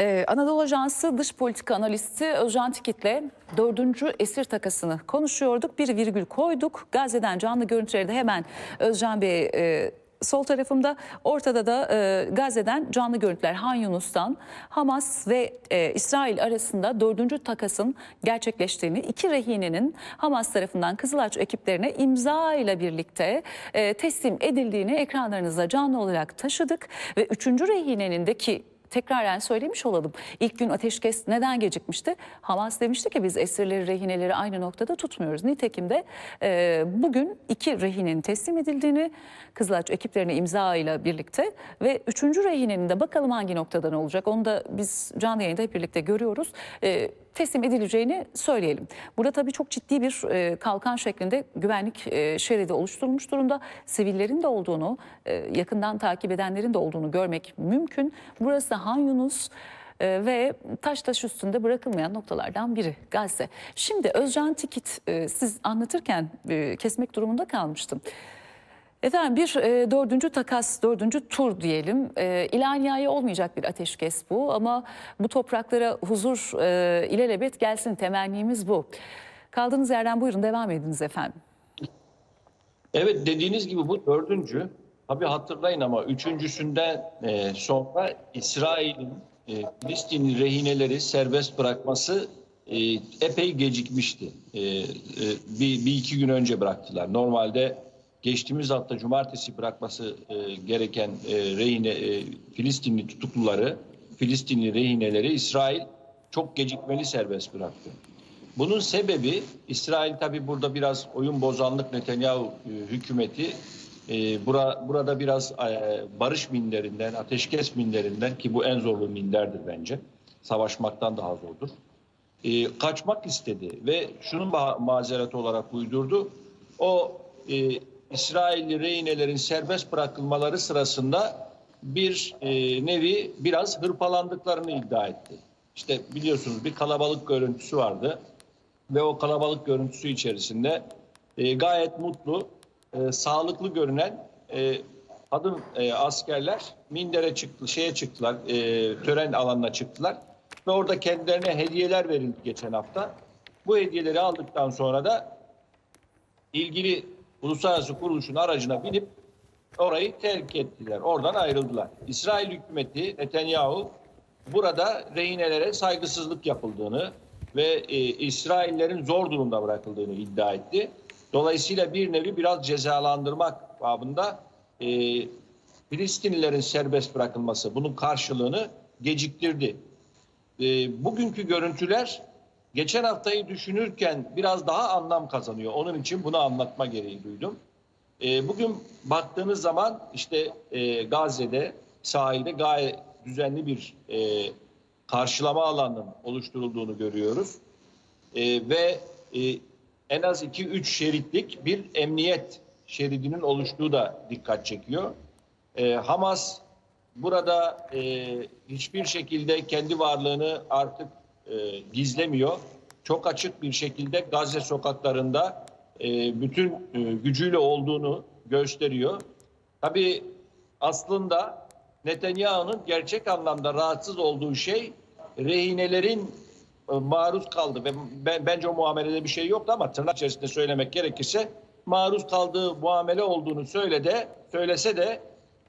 Ee, Anadolu Ajansı dış politika analisti Özcan Tikit'le dördüncü esir takasını konuşuyorduk. Bir virgül koyduk. Gazze'den canlı görüntüleri de hemen Özcan Bey e, sol tarafımda. Ortada da e, Gazze'den canlı görüntüler Han Yunus'tan Hamas ve e, İsrail arasında dördüncü takasın gerçekleştiğini, iki rehinenin Hamas tarafından Kızılaç ekiplerine imza ile birlikte e, teslim edildiğini ekranlarınıza canlı olarak taşıdık. Ve üçüncü rehinenin de ki tekraren söylemiş olalım. İlk gün ateşkes neden gecikmişti? Hamas demişti ki biz esirleri, rehineleri aynı noktada tutmuyoruz. Nitekim de e, bugün iki rehinenin teslim edildiğini Kızılaç ekiplerine imza ile birlikte ve üçüncü rehinenin de bakalım hangi noktadan olacak onu da biz canlı yayında hep birlikte görüyoruz. E, teslim edileceğini söyleyelim. Burada tabii çok ciddi bir e, kalkan şeklinde güvenlik e, şeridi oluşturulmuş durumda. Sivillerin de olduğunu, e, yakından takip edenlerin de olduğunu görmek mümkün. Burası Han Yunus e, ve taş taş üstünde bırakılmayan noktalardan biri Gazze. Şimdi Özcan Tikit e, siz anlatırken e, kesmek durumunda kalmıştım. Efendim bir e, dördüncü takas, dördüncü tur diyelim. E, ilaniyaya olmayacak bir ateşkes bu ama bu topraklara huzur e, ilelebet gelsin temennimiz bu. Kaldığınız yerden buyurun devam ediniz efendim. Evet dediğiniz gibi bu dördüncü. Tabii hatırlayın ama üçüncüsünden e, sonra İsrail'in e, Filistinli rehineleri serbest bırakması e, epey gecikmişti. E, e, bir, bir iki gün önce bıraktılar. Normalde geçtiğimiz hafta cumartesi bırakması e, gereken e, rehine e, Filistinli tutukluları, Filistinli rehineleri İsrail çok gecikmeli serbest bıraktı. Bunun sebebi İsrail tabi burada biraz oyun bozanlık Netanyahu e, hükümeti e, bura, burada biraz e, barış minlerinden, ateşkes minlerinden ki bu en zorlu minlerdir bence. Savaşmaktan daha zordur. E, kaçmak istedi ve şunun ma- mazereti olarak uydurdu. O e, İsrailli rehinelerin serbest bırakılmaları sırasında bir e, nevi biraz hırpalandıklarını iddia etti. İşte biliyorsunuz bir kalabalık görüntüsü vardı ve o kalabalık görüntüsü içerisinde e, gayet mutlu, e, sağlıklı görünen e, kadın e, askerler mindere çıktı, şeye çıktılar, e, tören alanına çıktılar ve orada kendilerine hediyeler verildi geçen hafta. Bu hediyeleri aldıktan sonra da ilgili uluslararası kuruluşun aracına binip orayı terk ettiler. Oradan ayrıldılar. İsrail hükümeti Netanyahu burada rehinelere saygısızlık yapıldığını ve e, İsraillerin zor durumda bırakıldığını iddia etti. Dolayısıyla bir nevi biraz cezalandırmak babında e, Filistinlilerin serbest bırakılması bunun karşılığını geciktirdi. E, bugünkü görüntüler geçen haftayı düşünürken biraz daha anlam kazanıyor. Onun için bunu anlatma gereği duydum. E, bugün baktığınız zaman işte e, Gazze'de sahilde gayet düzenli bir e, karşılama alanının oluşturulduğunu görüyoruz. E, ve e, en az 2-3 şeritlik bir emniyet şeridinin oluştuğu da dikkat çekiyor. E, Hamas burada e, hiçbir şekilde kendi varlığını artık e, gizlemiyor. Çok açık bir şekilde Gazze sokaklarında e, bütün e, gücüyle olduğunu gösteriyor. Tabii aslında Netanyahu'nun gerçek anlamda rahatsız olduğu şey rehinelerin e, maruz kaldı ve ben, bence o muamelede bir şey yoktu ama tırnak içerisinde söylemek gerekirse maruz kaldığı muamele olduğunu söyledi, söylese de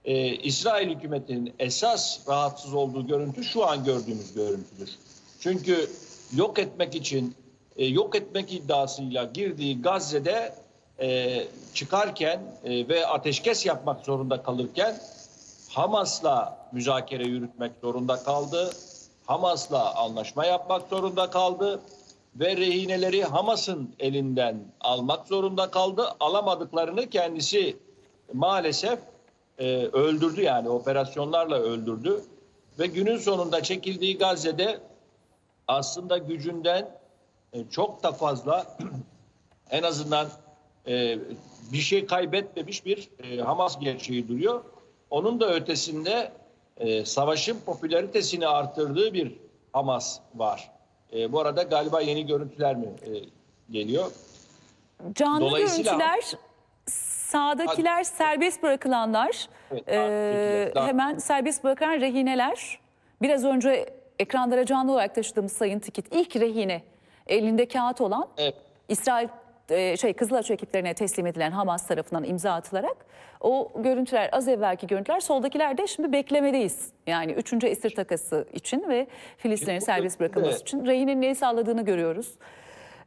e, İsrail hükümetinin esas rahatsız olduğu görüntü şu an gördüğümüz görüntüdür. Çünkü yok etmek için e, yok etmek iddiasıyla girdiği Gazze'de e, çıkarken e, ve ateşkes yapmak zorunda kalırken Hamas'la müzakere yürütmek zorunda kaldı. Hamas'la anlaşma yapmak zorunda kaldı ve rehineleri Hamas'ın elinden almak zorunda kaldı. Alamadıklarını kendisi maalesef e, öldürdü yani operasyonlarla öldürdü ve günün sonunda çekildiği Gazze'de aslında gücünden e, çok da fazla en azından e, bir şey kaybetmemiş bir e, Hamas gerçeği duruyor. Onun da ötesinde savaşın popülaritesini artırdığı bir Hamas var. Bu arada galiba yeni görüntüler mi geliyor? Canlı görüntüler sağdakiler serbest bırakılanlar Evet, e, hemen serbest bırakan rehineler biraz önce ekranlara canlı olarak taşıdığımız Sayın Tikit ilk rehine elinde kağıt olan Evet. İsrail e, şey Kızılaç ekiplerine teslim edilen Hamas tarafından imza atılarak o görüntüler az evvelki görüntüler soldakiler de şimdi beklemedeyiz. Yani 3. esir takası için ve Filistinlerin serbest bırakılması için rehinenin neyi sağladığını görüyoruz.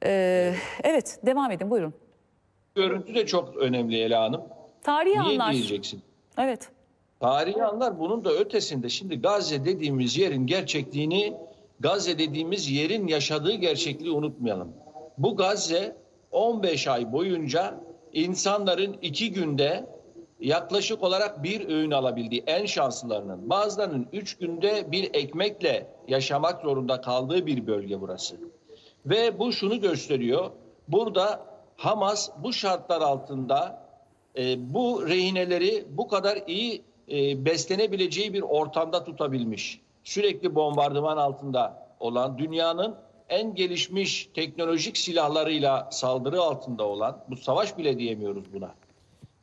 Ee, evet devam edin buyurun. Görüntü de çok önemli Ela Hanım. Tarihi Niye anlar. diyeceksin? Evet. Tarihi anlar bunun da ötesinde. Şimdi Gazze dediğimiz yerin gerçekliğini, Gazze dediğimiz yerin yaşadığı gerçekliği unutmayalım. Bu Gazze 15 ay boyunca insanların iki günde yaklaşık olarak bir öğün alabildiği en şanslılarının. Bazılarının üç günde bir ekmekle yaşamak zorunda kaldığı bir bölge burası. Ve bu şunu gösteriyor. Burada Hamas bu şartlar altında e, bu rehineleri bu kadar iyi e, beslenebileceği bir ortamda tutabilmiş. Sürekli bombardıman altında olan dünyanın en gelişmiş teknolojik silahlarıyla saldırı altında olan bu savaş bile diyemiyoruz buna.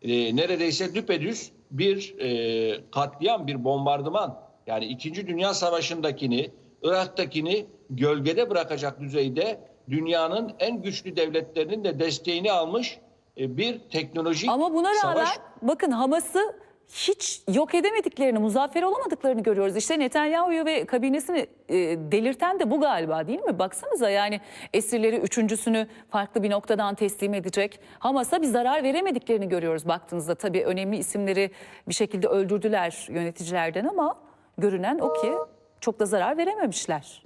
E, neredeyse düpedüz bir e, katliam, bir bombardıman. Yani 2. Dünya Savaşı'ndakini, Irak'takini gölgede bırakacak düzeyde dünyanın en güçlü devletlerinin de desteğini almış e, bir teknolojik Ama buna rağmen savaş. bakın Hamas'ı hiç yok edemediklerini, muzaffer olamadıklarını görüyoruz. İşte Netanyahu'yu ve kabinesini e, delirten de bu galiba değil mi? Baksanıza yani esirleri üçüncüsünü farklı bir noktadan teslim edecek. Hamas'a bir zarar veremediklerini görüyoruz baktığınızda. Tabii önemli isimleri bir şekilde öldürdüler yöneticilerden ama görünen o ki çok da zarar verememişler.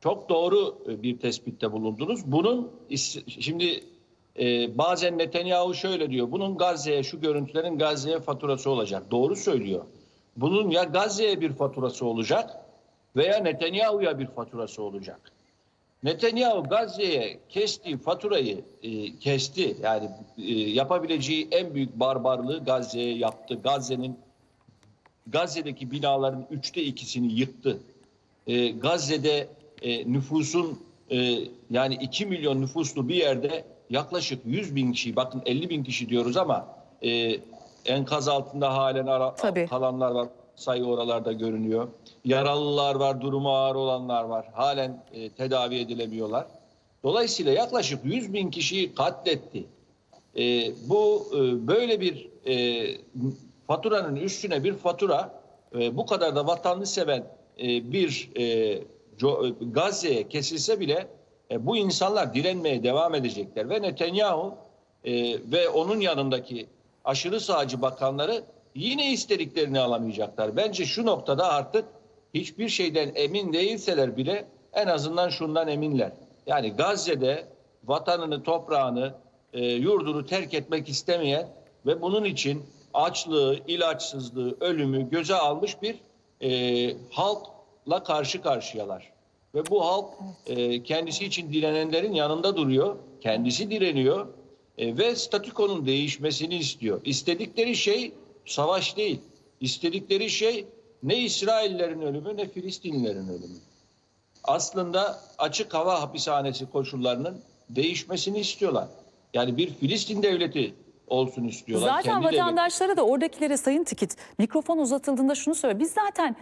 Çok doğru bir tespitte bulundunuz. Bunun şimdi e, bazen Netanyahu şöyle diyor. Bunun Gazze'ye şu görüntülerin Gazze'ye faturası olacak. Doğru söylüyor. Bunun ya Gazze'ye bir faturası olacak veya Netanyahu'ya bir faturası olacak. Netanyahu Gazze'ye kestiği faturayı e, kesti. Yani e, yapabileceği en büyük barbarlığı Gazze'ye yaptı. Gazze'nin Gazze'deki binaların üçte ikisini yıktı. E, Gazze'de e, nüfusun e, yani 2 milyon nüfuslu bir yerde yaklaşık 100 bin kişi bakın 50 bin kişi diyoruz ama e, enkaz altında halen ara, Tabii. kalanlar var sayı oralarda görünüyor. Yaralılar var, durumu ağır olanlar var. Halen e, tedavi edilemiyorlar. Dolayısıyla yaklaşık 100 bin kişiyi katletti. E, bu e, böyle bir e, faturanın üstüne bir fatura e, bu kadar da vatanını seven e, bir e, e, Gazze'ye kesilse bile e, bu insanlar direnmeye devam edecekler ve Netanyahu e, ve onun yanındaki aşırı sağcı bakanları yine istediklerini alamayacaklar. Bence şu noktada artık hiçbir şeyden emin değilseler bile en azından şundan eminler. Yani Gazze'de vatanını, toprağını, e, yurdunu terk etmek istemeyen ve bunun için açlığı, ilaçsızlığı, ölümü göze almış bir e, halkla karşı karşıyalar. Ve bu halk e, kendisi için direnenlerin yanında duruyor, kendisi direniyor e, ve statükonun değişmesini istiyor. İstedikleri şey savaş değil, istedikleri şey ne İsraillerin ölümü ne Filistinlilerin ölümü aslında açık hava hapishanesi koşullarının değişmesini istiyorlar. Yani bir Filistin devleti olsun istiyorlar. Zaten kendi devleti. vatandaşlara da oradakilere Sayın Tikit mikrofon uzatıldığında şunu söylüyor. Biz zaten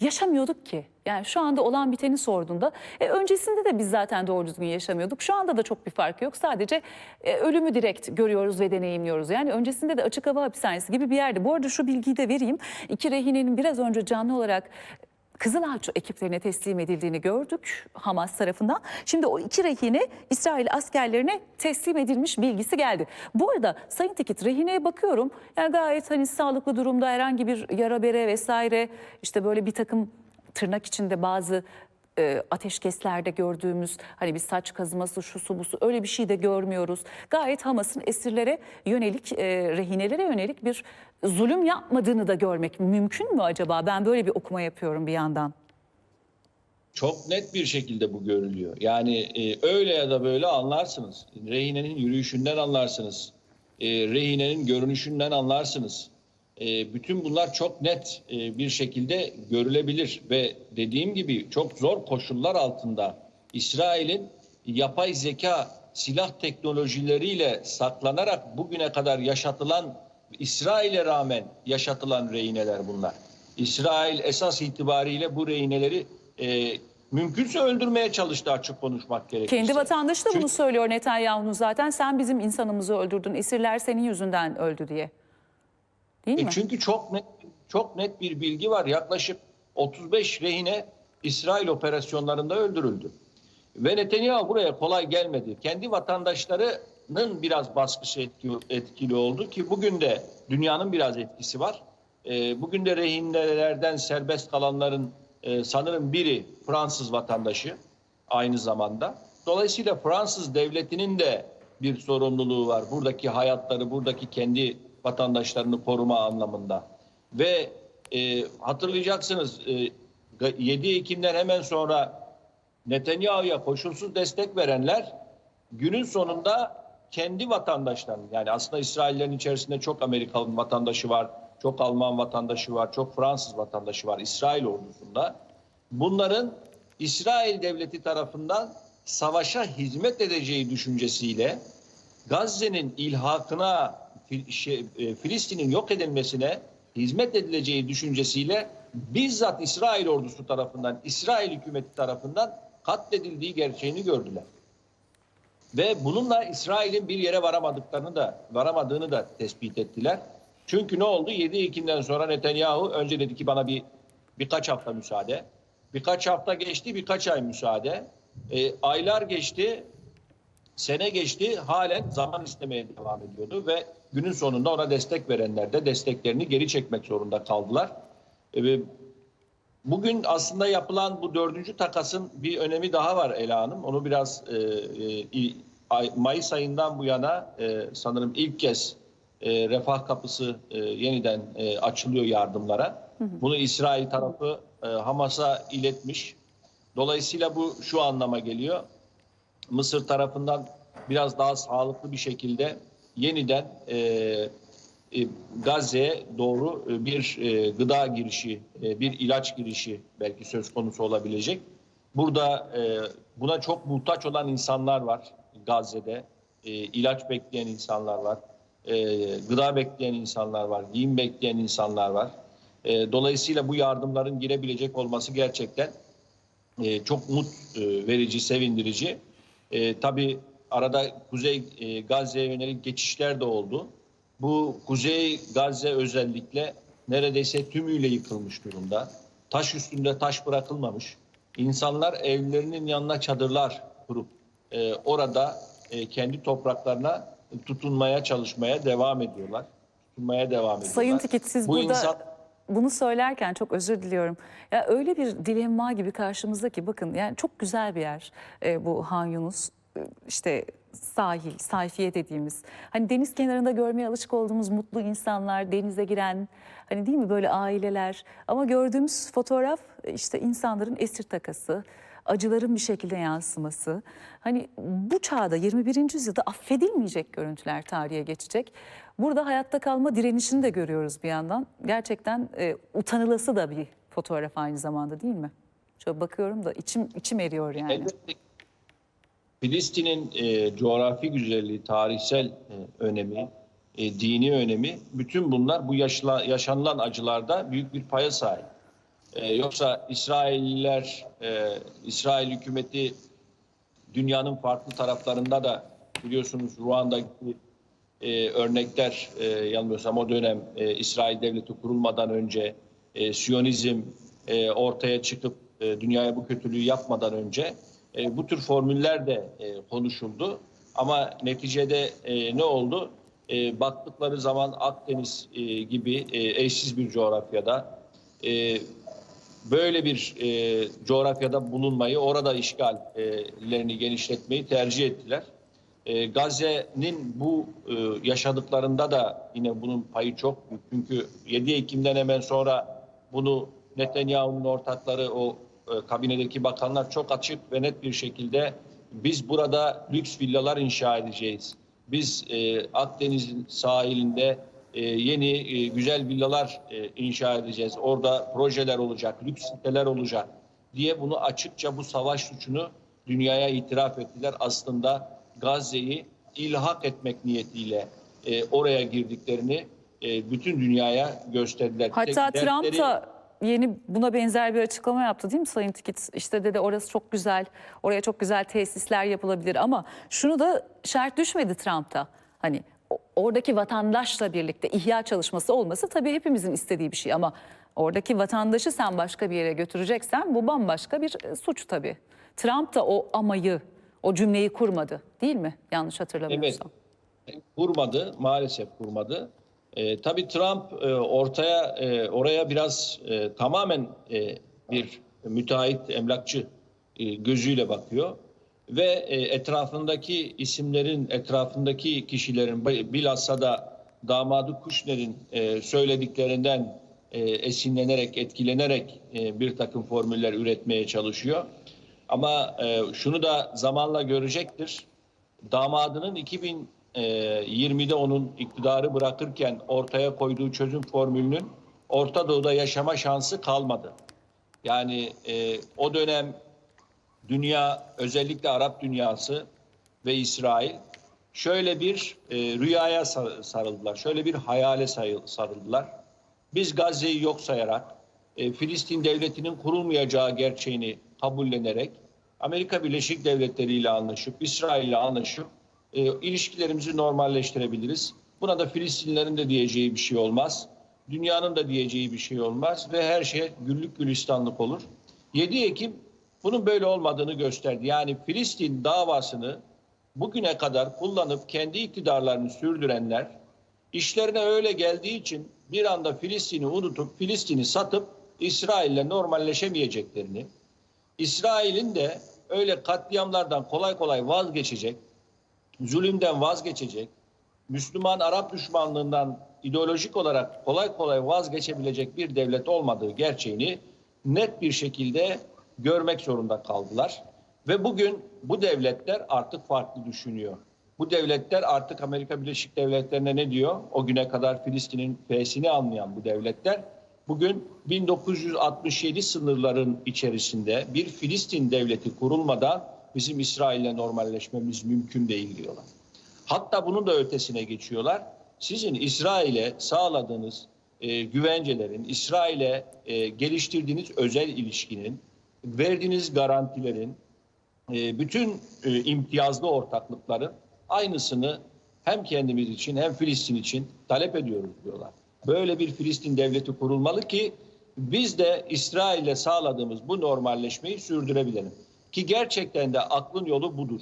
yaşamıyorduk ki. Yani şu anda olan biteni sorduğunda e, öncesinde de biz zaten doğru düzgün yaşamıyorduk. Şu anda da çok bir fark yok. Sadece e, ölümü direkt görüyoruz ve deneyimliyoruz. Yani öncesinde de açık hava hapishanesi gibi bir yerde. Bu arada şu bilgiyi de vereyim. İki rehinenin biraz önce canlı olarak Kızılağaç ekiplerine teslim edildiğini gördük Hamas tarafından. Şimdi o iki rehine İsrail askerlerine teslim edilmiş bilgisi geldi. Bu arada Sayın Tikit rehineye bakıyorum. Yani gayet hani sağlıklı durumda herhangi bir yara bere vesaire işte böyle bir takım tırnak içinde bazı e, ateşkeslerde gördüğümüz hani bir saç kazıması şu su bu su öyle bir şey de görmüyoruz. Gayet Hamas'ın esirlere yönelik e, rehinelere yönelik bir zulüm yapmadığını da görmek mümkün mü acaba? Ben böyle bir okuma yapıyorum bir yandan. Çok net bir şekilde bu görülüyor. Yani e, öyle ya da böyle anlarsınız. Rehinenin yürüyüşünden anlarsınız. E, rehinenin görünüşünden anlarsınız. E, bütün bunlar çok net e, bir şekilde görülebilir ve dediğim gibi çok zor koşullar altında İsrail'in yapay zeka silah teknolojileriyle saklanarak bugüne kadar yaşatılan İsrail'e rağmen yaşatılan rehineler bunlar. İsrail esas itibariyle bu rehineleri e, mümkünse öldürmeye çalıştı açık konuşmak gerekirse. Kendi vatandaşı da bunu Çünkü- söylüyor Netanyahu'nun zaten. Sen bizim insanımızı öldürdün. Esirler senin yüzünden öldü diye. Değil E mi? çünkü çok net çok net bir bilgi var. Yaklaşık 35 rehine İsrail operasyonlarında öldürüldü. Ve Netanyahu buraya kolay gelmedi. Kendi vatandaşlarının biraz baskısı etki- etkili oldu ki bugün de dünyanın biraz etkisi var. E, bugün de rehinelerden serbest kalanların e, sanırım biri Fransız vatandaşı aynı zamanda. Dolayısıyla Fransız devletinin de bir sorumluluğu var. Buradaki hayatları, buradaki kendi vatandaşlarını koruma anlamında. Ve e, hatırlayacaksınız e, 7 Ekim'den hemen sonra Netanyahu'ya koşulsuz destek verenler günün sonunda kendi vatandaşlarını yani aslında İsraillerin içerisinde çok Amerikalı vatandaşı var, çok Alman vatandaşı var, çok Fransız vatandaşı var İsrail ordusunda. Bunların İsrail devleti tarafından savaşa hizmet edeceği düşüncesiyle Gazze'nin ilhakına, şey, e, Filistin'in yok edilmesine hizmet edileceği düşüncesiyle bizzat İsrail ordusu tarafından, İsrail hükümeti tarafından katledildiği gerçeğini gördüler. Ve bununla İsrail'in bir yere varamadıklarını da varamadığını da tespit ettiler. Çünkü ne oldu? 7 Ekim'den sonra Netanyahu önce dedi ki bana bir birkaç hafta müsaade. Birkaç hafta geçti, birkaç ay müsaade. E, aylar geçti, sene geçti halen zaman istemeye devam ediyordu ve günün sonunda ona destek verenler de desteklerini geri çekmek zorunda kaldılar. E, Bugün aslında yapılan bu dördüncü takasın bir önemi daha var Ela Hanım. Onu biraz e, e, Mayıs ayından bu yana sanırım ilk kez refah kapısı yeniden açılıyor yardımlara. Bunu İsrail tarafı Hamas'a iletmiş. Dolayısıyla bu şu anlama geliyor. Mısır tarafından biraz daha sağlıklı bir şekilde yeniden e, e, Gazze'ye doğru e, bir e, gıda girişi, e, bir ilaç girişi belki söz konusu olabilecek. Burada e, buna çok muhtaç olan insanlar var Gazze'de. E, ilaç bekleyen insanlar var. E, gıda bekleyen insanlar var. Giyim bekleyen insanlar var. E, dolayısıyla bu yardımların girebilecek olması gerçekten e, çok mut e, verici, sevindirici. E, tabii arada Kuzey e, Gazze'ye yönelik geçişler de oldu. Bu Kuzey Gazze özellikle neredeyse tümüyle yıkılmış durumda. Taş üstünde taş bırakılmamış. İnsanlar evlerinin yanına çadırlar kurup e, orada e, kendi topraklarına tutunmaya çalışmaya devam ediyorlar. Tutunmaya devam ediyorlar. Sayın Tikit siz Bu burada insan- bunu söylerken çok özür diliyorum. Ya öyle bir dilemma gibi karşımızda ki bakın yani çok güzel bir yer e, bu Han Yunus. İşte sahil, sayfiye dediğimiz. Hani deniz kenarında görmeye alışık olduğumuz mutlu insanlar, denize giren hani değil mi böyle aileler. Ama gördüğümüz fotoğraf işte insanların esir takası, acıların bir şekilde yansıması. Hani bu çağda 21. yüzyılda affedilmeyecek görüntüler tarihe geçecek. Burada hayatta kalma direnişini de görüyoruz bir yandan. Gerçekten e, utanılası da bir fotoğraf aynı zamanda değil mi? Şöyle bakıyorum da içim içim eriyor yani. Elbette Filistin'in e, coğrafi güzelliği, tarihsel e, önemi, e, dini önemi, bütün bunlar bu yaşla, yaşanılan acılarda büyük bir paya sahip. E, yoksa İsrailliler, e, İsrail hükümeti dünyanın farklı taraflarında da biliyorsunuz Ruanda'daki e, örnekler e, yanılmıyorsam o dönem e, İsrail devleti kurulmadan önce e, Siyonizm e, ortaya çıkıp e, dünyaya bu kötülüğü yapmadan önce e, bu tür formüller de e, konuşuldu. Ama neticede e, ne oldu? E, baktıkları zaman Akdeniz e, gibi e, eşsiz bir coğrafyada e, böyle bir e, coğrafyada bulunmayı, orada işgallerini genişletmeyi tercih ettiler. E, Gazze'nin bu e, yaşadıklarında da yine bunun payı çok büyük. Çünkü 7 Ekim'den hemen sonra bunu Netanyahu'nun ortakları, o kabinedeki bakanlar çok açık ve net bir şekilde biz burada lüks villalar inşa edeceğiz. Biz e, Akdeniz'in sahilinde e, yeni e, güzel villalar e, inşa edeceğiz. Orada projeler olacak, lüks siteler olacak diye bunu açıkça bu savaş suçunu dünyaya itiraf ettiler. Aslında Gazze'yi ilhak etmek niyetiyle e, oraya girdiklerini e, bütün dünyaya gösterdiler. Hatta Tek Trump dertleri- da yeni buna benzer bir açıklama yaptı değil mi Sayın Tikit? İşte dedi orası çok güzel, oraya çok güzel tesisler yapılabilir ama şunu da şart düşmedi Trump'ta. Hani oradaki vatandaşla birlikte ihya çalışması olması tabii hepimizin istediği bir şey ama oradaki vatandaşı sen başka bir yere götüreceksen bu bambaşka bir e, suç tabii. Trump da o amayı, o cümleyi kurmadı değil mi? Yanlış hatırlamıyorsam. kurmadı, maalesef kurmadı. E, tabii Trump e, ortaya e, oraya biraz e, tamamen e, bir müteahhit emlakçı e, gözüyle bakıyor ve e, etrafındaki isimlerin, etrafındaki kişilerin bilhassa da damadı Kushner'in e, söylediklerinden e, esinlenerek, etkilenerek e, bir takım formüller üretmeye çalışıyor. Ama e, şunu da zamanla görecektir damadının 2020'de onun iktidarı bırakırken ortaya koyduğu çözüm formülünün Orta Doğu'da yaşama şansı kalmadı. Yani e, o dönem dünya özellikle Arap dünyası ve İsrail şöyle bir e, rüyaya sar- sarıldılar. Şöyle bir hayale sarıldılar. Biz Gazze'yi yok sayarak e, Filistin devletinin kurulmayacağı gerçeğini kabullenerek Amerika Birleşik Devletleri ile anlaşıp İsrail ile anlaşıp e, ilişkilerimizi normalleştirebiliriz. Buna da Filistinlerin de diyeceği bir şey olmaz. Dünyanın da diyeceği bir şey olmaz ve her şey güllük gülistanlık olur. 7 Ekim bunun böyle olmadığını gösterdi. Yani Filistin davasını bugüne kadar kullanıp kendi iktidarlarını sürdürenler işlerine öyle geldiği için bir anda Filistin'i unutup Filistin'i satıp İsrail'le normalleşemeyeceklerini, İsrail'in de öyle katliamlardan kolay kolay vazgeçecek, zulümden vazgeçecek, Müslüman Arap düşmanlığından ideolojik olarak kolay kolay vazgeçebilecek bir devlet olmadığı gerçeğini net bir şekilde görmek zorunda kaldılar. Ve bugün bu devletler artık farklı düşünüyor. Bu devletler artık Amerika Birleşik Devletleri'ne ne diyor? O güne kadar Filistin'in F'sini anlayan bu devletler bugün 1967 sınırların içerisinde bir Filistin devleti kurulmadan bizim İsrail'le normalleşmemiz mümkün değil diyorlar. Hatta bunun da ötesine geçiyorlar. Sizin İsrail'e sağladığınız e, güvencelerin, İsrail'e e, geliştirdiğiniz özel ilişkinin, verdiğiniz garantilerin, e, bütün e, imtiyazlı ortaklıkların aynısını hem kendimiz için hem Filistin için talep ediyoruz diyorlar. Böyle bir Filistin devleti kurulmalı ki biz de İsrail'le sağladığımız bu normalleşmeyi sürdürebilelim. Ki gerçekten de aklın yolu budur.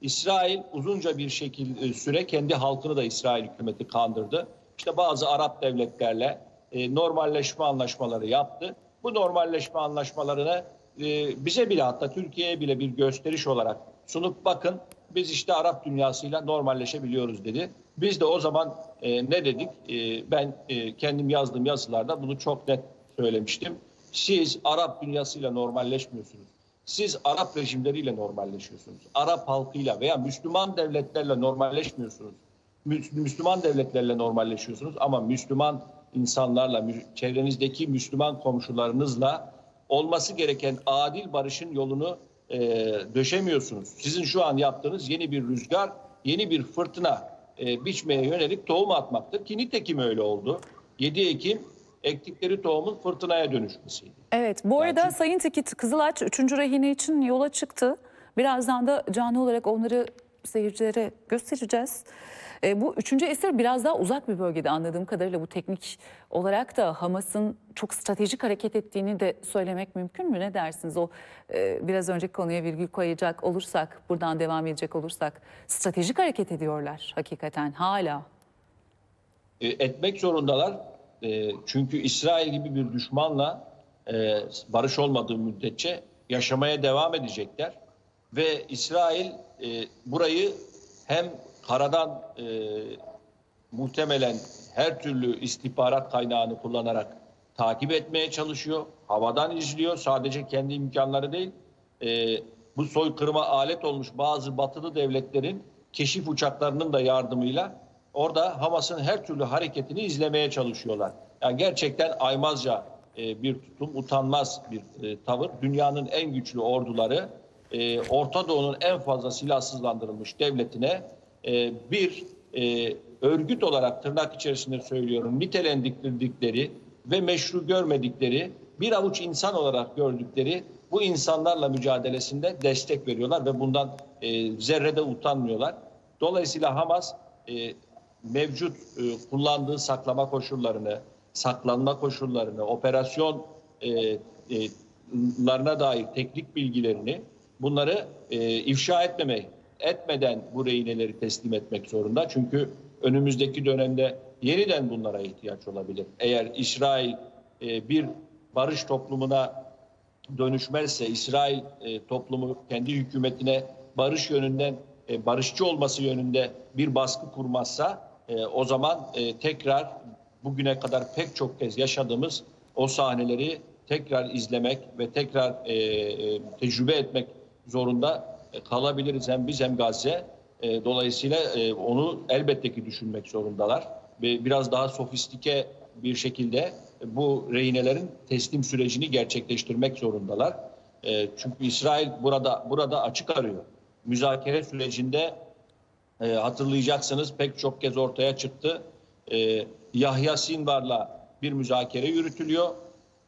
İsrail uzunca bir şekilde süre kendi halkını da İsrail hükümeti kandırdı. İşte bazı Arap devletlerle e, normalleşme anlaşmaları yaptı. Bu normalleşme anlaşmalarına e, bize bile hatta Türkiye'ye bile bir gösteriş olarak sunup bakın biz işte Arap dünyasıyla normalleşebiliyoruz dedi. Biz de o zaman e, ne dedik? E, ben e, kendim yazdığım yazılarda bunu çok net söylemiştim. Siz Arap dünyasıyla normalleşmiyorsunuz. Siz Arap rejimleriyle normalleşiyorsunuz. Arap halkıyla veya Müslüman devletlerle normalleşmiyorsunuz. Mü- Müslüman devletlerle normalleşiyorsunuz ama Müslüman insanlarla, çevrenizdeki Müslüman komşularınızla olması gereken adil barışın yolunu e, döşemiyorsunuz. Sizin şu an yaptığınız yeni bir rüzgar, yeni bir fırtına e, biçmeye yönelik tohum atmaktır. Ki nitekim öyle oldu. 7 Ekim ektikleri tohumun fırtınaya dönüşmesiydi. Evet bu arada çünkü- Sayın Tikit Kızılaç 3. rehine için yola çıktı. Birazdan da canlı olarak onları seyircilere göstereceğiz. E, bu üçüncü esir biraz daha uzak bir bölgede anladığım kadarıyla bu teknik olarak da Hamas'ın çok stratejik hareket ettiğini de söylemek mümkün mü? Ne dersiniz? O e, biraz önceki konuya virgül koyacak olursak, buradan devam edecek olursak stratejik hareket ediyorlar hakikaten hala. E, etmek zorundalar. E, çünkü İsrail gibi bir düşmanla e, barış olmadığı müddetçe yaşamaya devam edecekler. Ve İsrail e, burayı hem karadan e, muhtemelen her türlü istihbarat kaynağını kullanarak takip etmeye çalışıyor. Havadan izliyor. Sadece kendi imkanları değil. E, bu soykırıma alet olmuş bazı batılı devletlerin keşif uçaklarının da yardımıyla orada Hamas'ın her türlü hareketini izlemeye çalışıyorlar. Yani gerçekten aymazca e, bir tutum, utanmaz bir e, tavır. Dünyanın en güçlü orduları e, Orta Doğu'nun en fazla silahsızlandırılmış devletine bir örgüt olarak tırnak içerisinde söylüyorum nitelendirdikleri ve meşru görmedikleri bir avuç insan olarak gördükleri bu insanlarla mücadelesinde destek veriyorlar ve bundan e, zerrede utanmıyorlar. Dolayısıyla Hamas e, mevcut e, kullandığı saklama koşullarını, saklanma koşullarını, operasyon e, e, larına dair teknik bilgilerini bunları e, ifşa etmemek etmeden bu rehineleri teslim etmek zorunda. Çünkü önümüzdeki dönemde yeniden bunlara ihtiyaç olabilir. Eğer İsrail e, bir barış toplumuna dönüşmezse, İsrail e, toplumu kendi hükümetine barış yönünden, e, barışçı olması yönünde bir baskı kurmazsa e, o zaman e, tekrar bugüne kadar pek çok kez yaşadığımız o sahneleri tekrar izlemek ve tekrar e, e, tecrübe etmek zorunda e, kalabiliriz hem biz hem Gazze. E, dolayısıyla e, onu elbette ki düşünmek zorundalar ve biraz daha sofistike bir şekilde bu rehinelerin teslim sürecini gerçekleştirmek zorundalar. E, çünkü İsrail burada burada açık arıyor. Müzakere sürecinde e, hatırlayacaksınız pek çok kez ortaya çıktı. E, Yahya Sinvar'la bir müzakere yürütülüyor.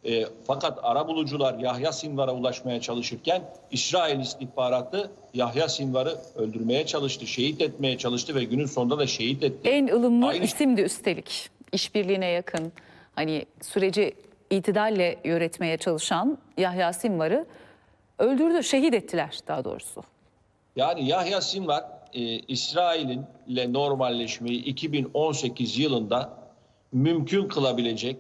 E, fakat arabulucular Yahya Sinvar'a ulaşmaya çalışırken İsrail istihbaratı Yahya Sinvar'ı öldürmeye çalıştı, şehit etmeye çalıştı ve günün sonunda da şehit etti. En ılımlı Aynı- isimdi üstelik. İşbirliğine yakın. Hani süreci itidalle yönetmeye çalışan Yahya Sinvar'ı öldürdü, şehit ettiler daha doğrusu. Yani Yahya Sinvar e, İsrail'in ile normalleşmeyi 2018 yılında mümkün kılabilecek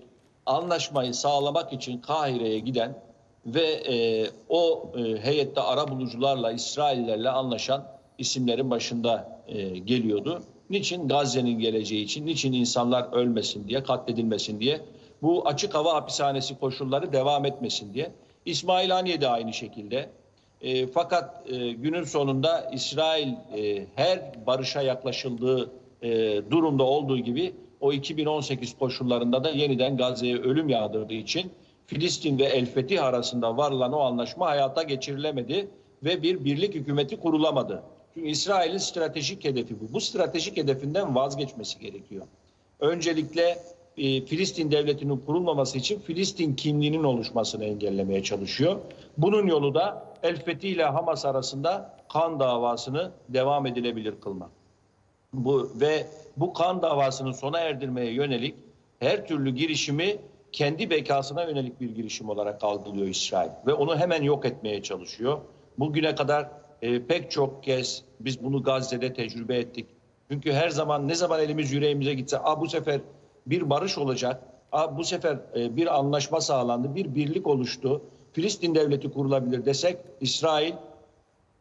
anlaşmayı sağlamak için Kahire'ye giden ve e, o e, heyette arabulucularla İsraillerle anlaşan isimlerin başında e, geliyordu. Niçin? Gazze'nin geleceği için, niçin insanlar ölmesin diye, katledilmesin diye. Bu açık hava hapishanesi koşulları devam etmesin diye. İsmail Haniye de aynı şekilde. E, fakat e, günün sonunda İsrail e, her barışa yaklaşıldığı e, durumda olduğu gibi o 2018 koşullarında da yeniden Gazze'ye ölüm yağdırdığı için Filistin ve El Fetih arasında varılan o anlaşma hayata geçirilemedi ve bir birlik hükümeti kurulamadı. Çünkü İsrail'in stratejik hedefi bu. Bu stratejik hedefinden vazgeçmesi gerekiyor. Öncelikle e, Filistin devletinin kurulmaması için Filistin kimliğinin oluşmasını engellemeye çalışıyor. Bunun yolu da El Fethi ile Hamas arasında kan davasını devam edilebilir kılmak. Bu ve bu kan davasını sona erdirmeye yönelik her türlü girişimi kendi bekasına yönelik bir girişim olarak algılıyor İsrail ve onu hemen yok etmeye çalışıyor. Bugüne kadar e, pek çok kez biz bunu Gazze'de tecrübe ettik. Çünkü her zaman ne zaman elimiz yüreğimize gitse, "Aa, bu sefer bir barış olacak, bu sefer e, bir anlaşma sağlandı, bir birlik oluştu, Filistin devleti kurulabilir desek İsrail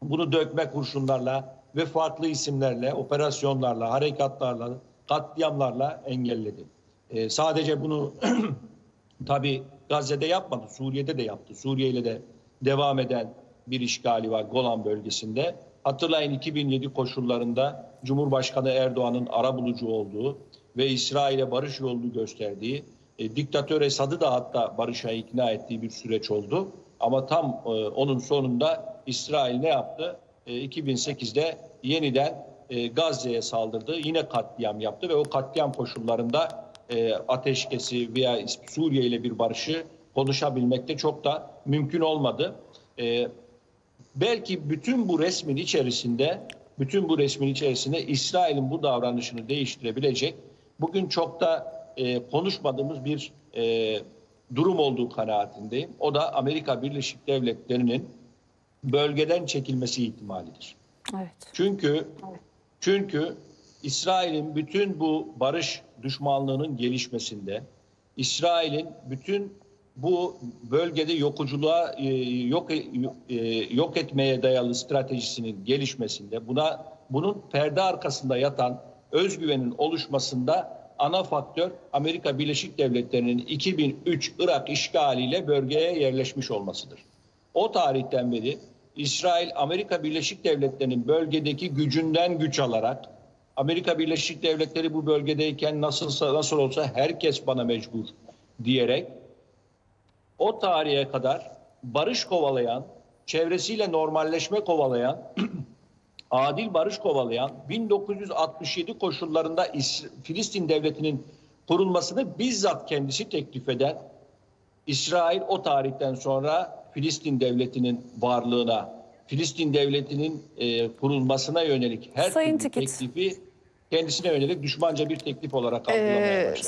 bunu dökme kurşunlarla ve farklı isimlerle, operasyonlarla, harekatlarla, katliamlarla engelledi. Ee, sadece bunu tabii Gazze'de yapmadı, Suriye'de de yaptı. Suriye ile de devam eden bir işgali var Golan bölgesinde. Hatırlayın 2007 koşullarında Cumhurbaşkanı Erdoğan'ın arabulucu olduğu ve İsrail'e barış yolunu gösterdiği, e, diktatör Esad'ı da hatta barışa ikna ettiği bir süreç oldu. Ama tam e, onun sonunda İsrail ne yaptı? E, 2008'de yeniden e, Gazze'ye saldırdı. Yine katliam yaptı ve o katliam koşullarında e, ateşkesi veya Suriye ile bir barışı konuşabilmekte çok da mümkün olmadı. E, belki bütün bu resmin içerisinde bütün bu resmin içerisinde İsrail'in bu davranışını değiştirebilecek bugün çok da e, konuşmadığımız bir e, durum olduğu kanaatindeyim. O da Amerika Birleşik Devletleri'nin bölgeden çekilmesi ihtimalidir. Evet. Çünkü çünkü İsrail'in bütün bu barış düşmanlığının gelişmesinde, İsrail'in bütün bu bölgede yokuculuğa e, yok e, yok etmeye dayalı stratejisinin gelişmesinde, buna bunun perde arkasında yatan özgüvenin oluşmasında ana faktör Amerika Birleşik Devletleri'nin 2003 Irak işgaliyle bölgeye yerleşmiş olmasıdır. O tarihten beri İsrail Amerika Birleşik Devletleri'nin bölgedeki gücünden güç alarak Amerika Birleşik Devletleri bu bölgedeyken nasılsa nasıl olsa herkes bana mecbur diyerek o tarihe kadar barış kovalayan, çevresiyle normalleşme kovalayan, adil barış kovalayan 1967 koşullarında İs- Filistin devletinin kurulmasını bizzat kendisi teklif eden İsrail o tarihten sonra Filistin devletinin varlığına, Filistin devletinin e, kurulmasına yönelik her Sayın türlü Tikit. teklifi kendisine yönelik düşmanca bir teklif olarak algılamaya Ee, başladı.